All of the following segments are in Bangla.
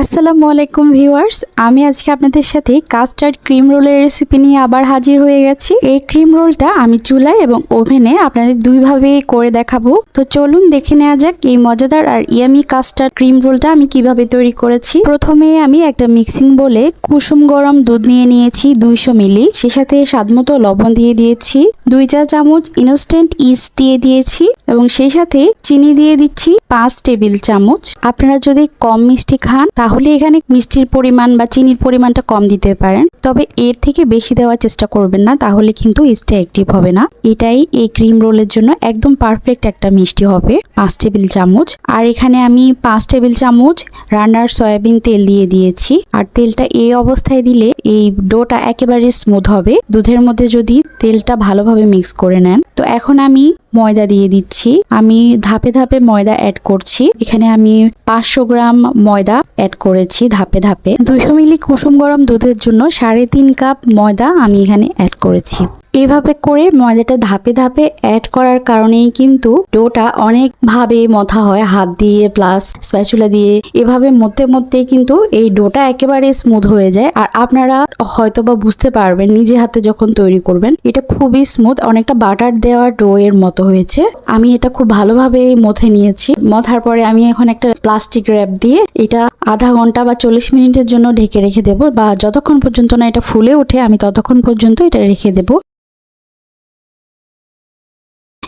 আসসালামু আলাইকুম ভিউয়ার্স, আমি আজকে আপনাদের সাথে কাস্টার্ড ক্রিম রোলের রেসিপি নিয়ে আবার হাজির হয়ে গেছি। এই ক্রিম রোলটা আমি চুলায় এবং ওভেনে আপনাদের দুইভাবে করে দেখাবো। তো চলুন দেখে নেওয়া যাক এই মজাদার আর ইয়ামি কাস্টার্ড ক্রিম রোলটা আমি কীভাবে তৈরি করেছি। প্রথমে আমি একটা মিক্সিং বলে কুসুম গরম দুধ নিয়ে নিয়েছি দুইশো মিলি। সে সাথে স্বাদমতো লবণ দিয়ে দিয়েছি, দুই চা চামচ ইনস্ট্যান্ট ইস্ট দিয়ে দিয়েছি এবং সেই সাথে চিনি দিয়ে দিচ্ছি পাঁচ টেবিল চামচ। আপনারা যদি কম মিষ্টি খান তাহলে এখানে মিষ্টির পরিমাণ বা চিনির পরিমাণটা কম দিতে পারেন। তবে এর থেকে বেশি দেওয়ার চেষ্টা করবেন না, তাহলে কিন্তু ইস্টটা অ্যাক্টিভ হবে না। এটাই এই ক্রিম রোলের জন্য একদম পারফেক্ট একটা মিষ্টি হবে, পাঁচ টেবিল চামচ। আর এখানে আমি পাঁচ টেবিল চামচ রান্নার সয়াবিন তেল দিয়ে দিয়েছি। আর তেলটা এই অবস্থায় দিলে এই ডোটা একেবারে স্মুথ হবে। দুধের মধ্যে যদি তেলটা ভালোভাবে মিক্স করে নেন। তো এখন আমি ময়দা দিয়ে দিচ্ছি। আমি ধাপে ধাপে ময়দা অ্যাড করছি। এখানে আমি পাঁচশো গ্রাম ময়দা অ্যাড করেছি ধাপে ধাপে। দুশো মিলি কুসুম গরম দুধের জন্য সাড়ে তিন কাপ ময়দা আমি এখানে অ্যাড করেছি। এভাবে করে ময়দাটা ধাপে ধাপে অ্যাড করার কারণেই কিন্তু ডোটা অনেক ভাবে মথা হয়, হাত দিয়ে প্লাস স্প্যাচুলা দিয়ে। এভাবে মধ্যে মধ্যে কিন্তু এই ডোটা একেবারে স্মুথ হয়ে যায়। আর আপনারা হয়তো বা বুঝতে পারবেন, নিজে হাতে যখন তৈরি করবেন, এটা খুবই স্মুথ অনেকটা বাটার দেওয়া ডো এর মতো হয়েছে। আমি এটা খুব ভালোভাবে মথে নিয়েছি। মথার পরে আমি এখন একটা প্লাস্টিক র্যাপ দিয়ে এটা আধা ঘণ্টা বা চল্লিশ মিনিটের জন্য ঢেকে রেখে দেবো বা যতক্ষণ পর্যন্ত না এটা ফুলে ওঠে, আমি ততক্ষণ পর্যন্ত এটা রেখে দেবো।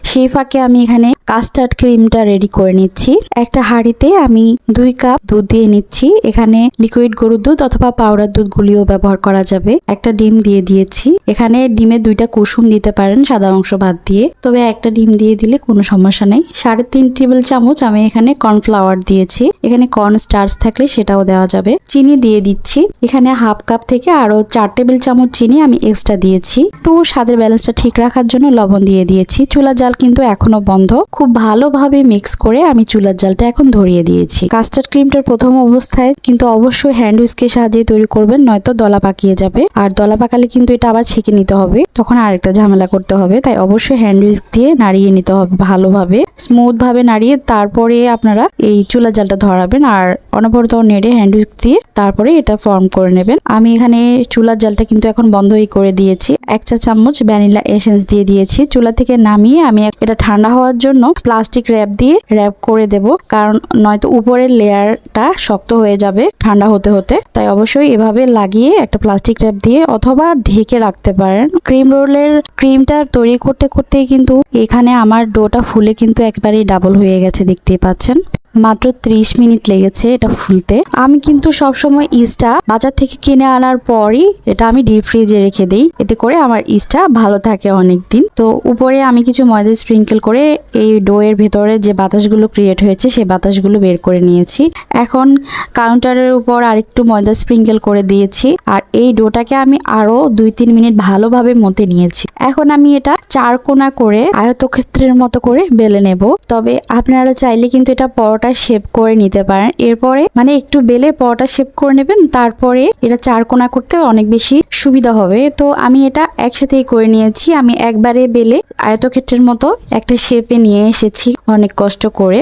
সেই ফাঁকে আমি এখানে কাস্টার্ড ক্রিমটা রেডি করে নিচ্ছি। একটা হাঁড়িতে আমি দুই কাপ দুধ দিয়ে নিচ্ছি। এখানে লিকুইড গরুর দুধ অথবা পাউডার দুধ গুলিও ব্যবহার করা যাবে। একটা ডিম দিয়ে দিয়েছি। এখানে ডিমে দুইটা কুসুম দিতে পারেন সাদা অংশ বাদ দিয়ে। তবে একটা ডিম দিয়ে দিলে কোনো সমস্যা নেই। সাড়ে তিন টেবিল চামচ আমি এখানে কর্নফ্লাওয়ার দিয়েছি। এখানে কর্ন স্টার্চ থাকলে সেটাও দেওয়া যাবে। চিনি দিয়ে দিচ্ছি। এখানে হাফ কাপ থেকে আরও চার টেবিল চামচ চিনি আমি এক্সট্রা দিয়েছি। একটু স্বাদের ব্যালেন্সটা ঠিক রাখার জন্য লবণ দিয়ে দিয়েছি। চুলা জাল কিন্তু এখনও বন্ধ। খুব ভালোভাবে মিক্স করে আমি চুলার জালটা এখন ধরিয়ে দিয়েছি। কাস্টার্ড ক্রিমটার প্রথম অবস্থায় কিন্তু অবশ্যই হ্যান্ড উইস্কের সাহায্যে তৈরি করবেন, নয়তো দলা পাকিয়ে যাবে। আর দলা পাকালে কিন্তু এটা আবার ছেঁকে নিতে হবে। তখন আরেকটা ঝামেলা করতে হবে, তাই অবশ্যই হ্যান্ড উইস্ক দিয়ে নাড়িয়ে নিতে হবে ভালোভাবে। স্মুথ ভাবে নাড়িয়ে তারপরে আপনারা এই চুলার জালটা ধরাবেন আর অনবরত নেড়ে হ্যান্ড উইস্ক দিয়ে তারপরে এটা ফর্ম করে নেবেন। আমি এখানে চুলার জালটা কিন্তু এখন বন্ধই করে দিয়েছি। এক চা চামচ ভ্যানিলা এসেন্স দিয়ে দিয়েছি। চুলা থেকে নামিয়ে আমি এটা ঠান্ডা হওয়ার জন্য প্লাস্টিক র্যাপ দিয়ে র্যাপ করে দেব, কারণ নয়তো উপরের লেয়ারটা শক্ত হয়ে যাবে ঠান্ডা হতে হতে। তাই অবশ্যই এভাবে লাগিয়ে একটা প্লাস্টিক র্যাপ দিয়ে অথবা ঢেকে রাখতে পারেন। ক্রিম রোলের ক্রিমটা তৈরি করতে করতেই কিন্তু এখানে আমার ডোটা ফুলে কিন্তু একবারেই ডাবল হয়ে গেছে, দেখতেই পাচ্ছেন। মাত্র 30 মিনিট লেগেছে এটা ফুলতে। আমি কিন্তু সব সময় ইস্টটা বাজার থেকে কিনে আনার পরই এটা আমি ডিপ ফ্রিজে রেখে দিই। এতে করে আমার ইস্টটা ভালো থাকে অনেক দিন তো উপরে আমি কিছু ময়দা স্প্রিঙ্কেল করে এই ডোয়ের ভেতরে যে বাতাসগুলো ক্রিয়েট হয়েছে সেই বাতাসগুলো বের করে নিয়েছি। এখন কাউন্টারের উপর আরেকটু ময়দা স্প্রিঙ্কেল করে দিয়েছি আর এই ডোটাকে আমি আরও দুই তিন মিনিট ভালোভাবে মতে নিয়েছি। এখন আমি এটা চার কোনা করে আয়তক্ষেত্রের মতো করে বেলে নেব। তবে আপনারা চাইলে কিন্তু এটা পরোটা শেপ করে নিতে পারেন। এরপরে মানে একটু বেলে পরোটা শেপ করে নেবেন, তারপরে এটা চার কোনা করতে অনেক বেশি সুবিধা হবে। তো আমি এটা একসাথেই করে নিয়েছি। আমি একবারে বেলে আয়তক্ষেত্রের মতো একটা শেপে নিয়ে এসেছি অনেক কষ্ট করে।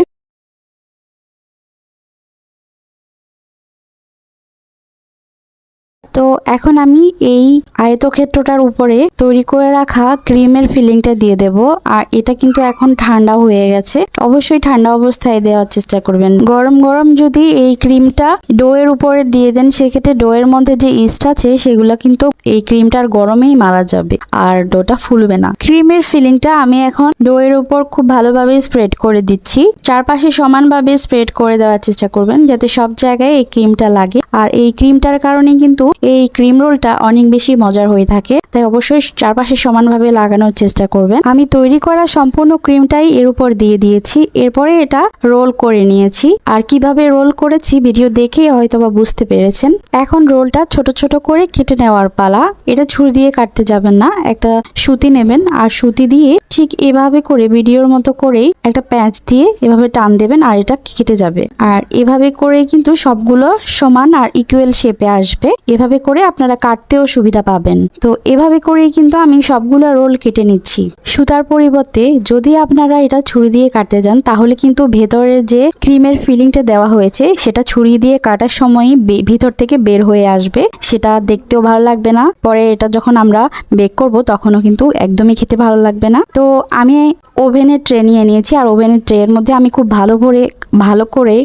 তো এখন আমি এই আয়তক্ষেত্রটার উপরে তৈরি করে রাখা ক্রিমের ফিলিংটা দিয়ে দেব। আর এটা কিন্তু এখন ঠান্ডা হয়ে গেছে। অবশ্যই ঠান্ডা অবস্থায় দেওয়ার চেষ্টা করবেন। গরম গরম যদি এই ক্রিমটা ডোয়ের উপরে দিয়ে দেন, সেক্ষেত্রে ডোয়ের মধ্যে যে ইস্ট আছে, সেগুলো কিন্তু এই ক্রিমটার গরমেই মারা যাবে আর ডোটা ফুলবে না। ক্রিমের ফিলিংটা আমি এখন ডোয়ের উপর খুব ভালোভাবে স্প্রেড করে দিচ্ছি। চারপাশে সমানভাবে স্প্রেড করে দেওয়ার চেষ্টা করবেন, যাতে সব জায়গায় এই ক্রিমটা লাগে। আর এই ক্রিমটার কারণে কিন্তু এই ক্রিম রোলটা অনেক বেশি মজার হয়ে থাকে। তাই অবশ্যই চারপাশে সমানভাবে লাগানোর চেষ্টা করবেন। আমি তৈরি করা সম্পূর্ণ ক্রিমটাই এর উপর দিয়ে দিয়েছি। এরপরে এটা রোল করে নিয়েছি। আর কীভাবে রোল করেছি ভিডিও দেখে হয়তোবা বুঝতে পেরেছেন। এখন রোলটা ছোট ছোট করে কেটে নেওয়ার পালা। এটা ছুরি দিয়ে কাটতে যাবেন না। একটা সুতি নেবেন। আর সুতি দিয়ে ঠিক এভাবে করে ভিডিওর মতো করেই একটা প্যাঁচ দিয়ে এভাবে টান দেবেন আর এটা কেটে যাবে। আর এভাবে করে কিন্তু সবগুলো সমান আর ইকুয়াল শেপে আসবে। এভাবে করে আপনারা কাটতেও সুবিধা পাবেন। তো এভাবে করেই কিন্তু আমি সবগুলো রোল কেটে নিচ্ছি। সুতার পরিবর্তে যদি আপনারা এটা ছুরি দিয়ে কাটতে যান, তাহলে কিন্তু ভেতরের যে ক্রিমের ফিলিংটা দেওয়া হয়েছে, সেটা ছুরি দিয়ে কাটার সময়ই ভিতর থেকে বের হয়ে আসবে। সেটা দেখতেও ভালো লাগবে না। পরে এটা যখন আমরা বেক করব, তখনও কিন্তু একদমই খেতে ভালো লাগবে না। তো আমি ওভেনের ট্রে নিয়ে নিয়েছি, আর ওভেনের ট্রের মধ্যে আমি খুব ভালো করে ভালো করে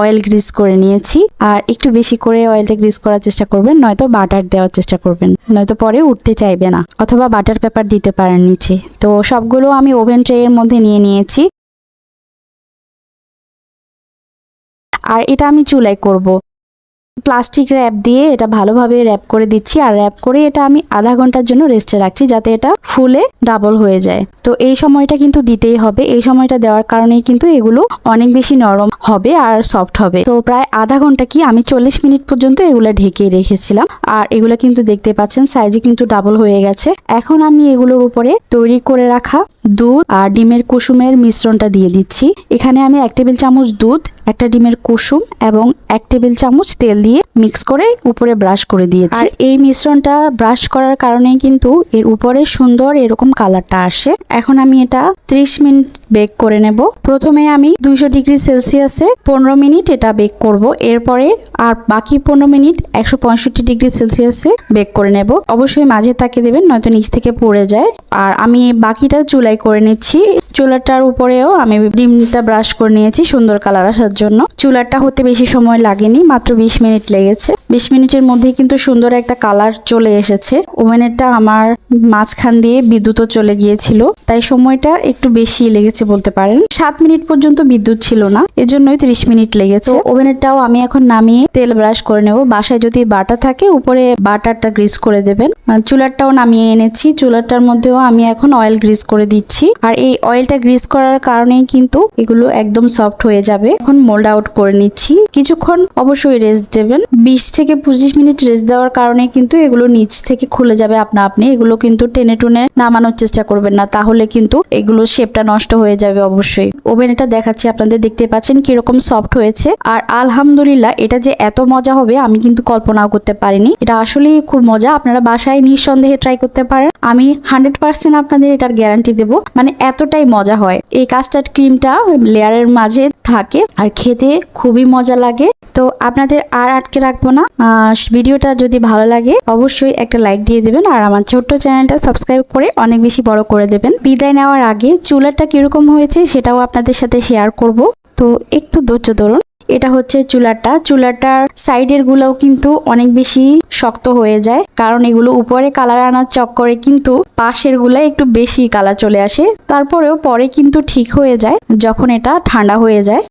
অয়েল গ্রিস করে নিয়েছি। আর একটু বেশি করে অয়েলটা গ্রিস করার চেষ্টা করবেন, নয়তো বাটার দেওয়ার চেষ্টা করবেন। নয়তো পরে উঠতে চাইবে না, অথবা বাটার পেপার দিতে পারেন নিচে। তো সবগুলো আমি ওভেন ট্রে এর মধ্যে নিয়ে নিয়েছি। আর এটা আমি চুলায় করব। প্লাস্টিক র্যাপ দিয়ে এটা ভালোভাবে র্যাপ করে দিচ্ছি। আর র্যাপ করে এটা আমি আধা ঘণ্টার জন্য রেস্টে রাখছি যাতে এটা ফুলে ডাবল হয়ে যায়। তো এই সময়টা কিন্তু দিতেই হবে। এই সময়টা দেওয়ার কারণেই কিন্তু এগুলো অনেক বেশি নরম হবে আর সফট হবে। তো প্রায় আধা ঘণ্টা কি আমি চল্লিশ মিনিট পর্যন্ত এগুলো ঢেকে রেখেছিলাম। আর এগুলো কিন্তু দেখতে পাচ্ছেন সাইজে কিন্তু ডাবল হয়ে গেছে। এখন আমি এগুলোর উপরে তৈরি করে রাখা দুধ আর ডিমের কুসুমের মিশ্রণটা দিয়ে দিচ্ছি। এখানে আমি এক টেবিল চামচ দুধ একটা ডিমের কুসুম এবং এক টেবিল চামচ তেল দিয়ে মিক্স করে উপরে ব্রাশ করে দিয়েছি। আর এই মিশ্রণটা ব্রাশ করার কারণে কিন্তু এর উপরে সুন্দর এরকম কালারটা আসে। এখন আমি এটা 30 মিনিট বেক করে নেব। প্রথমে আমি দুইশো ডিগ্রি সেলসিয়াসে পনেরো মিনিট এটা বেক করব। এরপরে আর বাকি পনেরো মিনিট একশো পঁয়ষট্টি ডিগ্রি সেলসিয়াসে বেক করে নেব। অবশ্যই মাঝে তাকে দেবেন নয়তো নিচ থেকে পড়ে যায়। আর আমি বাকিটা চুলাই করে নিচ্ছি। চুলাটার উপরেও আমি ডিমটা ব্রাশ করে নিয়েছি সুন্দর কালার আসার জন্য। চুলাটা হতে বেশি সময় লাগেনি মাত্র বিশ মিনিট লেগেছে। বিশ মিনিটের মধ্যেই কিন্তু সুন্দর একটা কালার চলে এসেছে। ওভেনেরটা আমার মাঝখান দিয়ে বিদ্যুৎও চলে গিয়েছিল তাই সময়টা একটু বেশি লেগেছে বলতে পারেন। সাত মিনিট পর্যন্ত বিদ্যুৎ ছিল না এজন্যই ত্রিশ মিনিট লেগেছে। ওভেনেরটাও আমি এখন নামিয়ে তেল ব্রাশ করে নেব। বাসায় যদি বাটা থাকে উপরে বাটারটা গ্রিস করে দেবেন। চুলারটাও নামিয়ে এনেছি। চুলারটার মধ্যেও আমি এখন অয়েল গ্রিস করে দিচ্ছি। আর এই অয়েলটা গ্রিস করার কারণেই কিন্তু এগুলো একদম সফট হয়ে যাবে। এখন মোল্ড আউট করে নিচ্ছি। কিছুক্ষণ অবশ্যই রেস্ট দেবেন। বিশ থেকে পঁচিশ মিনিট রেস্ট দেওয়ার কারণে কিন্তু এগুলো নিচ থেকে খুলে যাবে আপনা আপনি। এগুলো কিন্তু টেনে টুনে নামানোর চেষ্টা করবেন না। তাহলে কিন্তু এগুলো শেপটা নষ্ট হয়ে যাবে অবশ্যই। ওভেন এটা দেখাচ্ছি, আপনাদের দেখতে পাচ্ছেন কীরকম সফট হয়েছে। আর আলহামদুলিল্লাহ, এটা যে এত মজা হবে, আমি কিন্তু কল্পনাও করতে পারিনি। এটা আসলেই খুব মজা। আপনারা বাসায় নিঃসন্দেহে ট্রাই করতে পারেন। আমি হান্ড্রেড পার্সেন্ট আপনাদের এটার গ্যারান্টি দেবো। মানে এতটাই মজা হয়। এই কাস্টার্ড ক্রিমটা লেয়ারের মাঝে থাকে। আর খেতে খুবই মজা লাগে। তো আপনাদের আর আটকে রাখব না। ভিডিওটা যদি ভালো লাগে, অবশ্যই একটা লাইক দিয়ে দেবেন আর আমার ছোট্ট চ্যানেলটা সাবস্ক্রাইব করে অনেক বেশি বড় করে দেবেন। বিদায় নেওয়ার আগে চুলাটা কীরকম হয়েছে সেটাও আপনাদের সাথে শেয়ার করব। তো একটু ধৈর্য ধরুন। এটা হচ্ছে চুলাটা। চুলাটার সাইডের গুলোও কিন্তু অনেক বেশি শক্ত হয়ে যায়। কারণ এগুলো উপরে কালার আনার চক্করে কিন্তু পাশেরগুলা একটু বেশি কালার চলে আসে। তারপরেও পরে কিন্তু ঠিক হয়ে যায় যখন এটা ঠান্ডা হয়ে যায়।